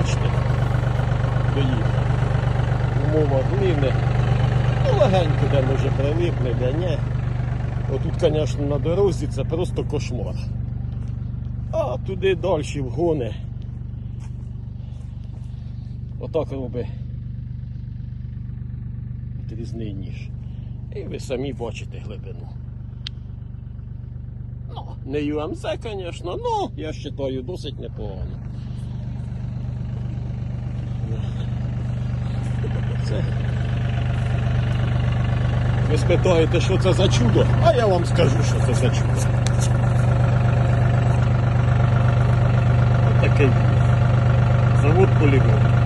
Бачите, до. Умова глини. Ну, легенько, де може прилипне, де ні. Отут, звісно, на дорозі це просто кошмар. А туди далі вгони. Отак роби відрізний ніж. І ви самі бачите глибину. Ну, не UMC, звісно, але я вважаю досить непогано. Ви спитаєте, що це за чудо, а я вам скажу, що це за чудо. Отакий. завод полігон.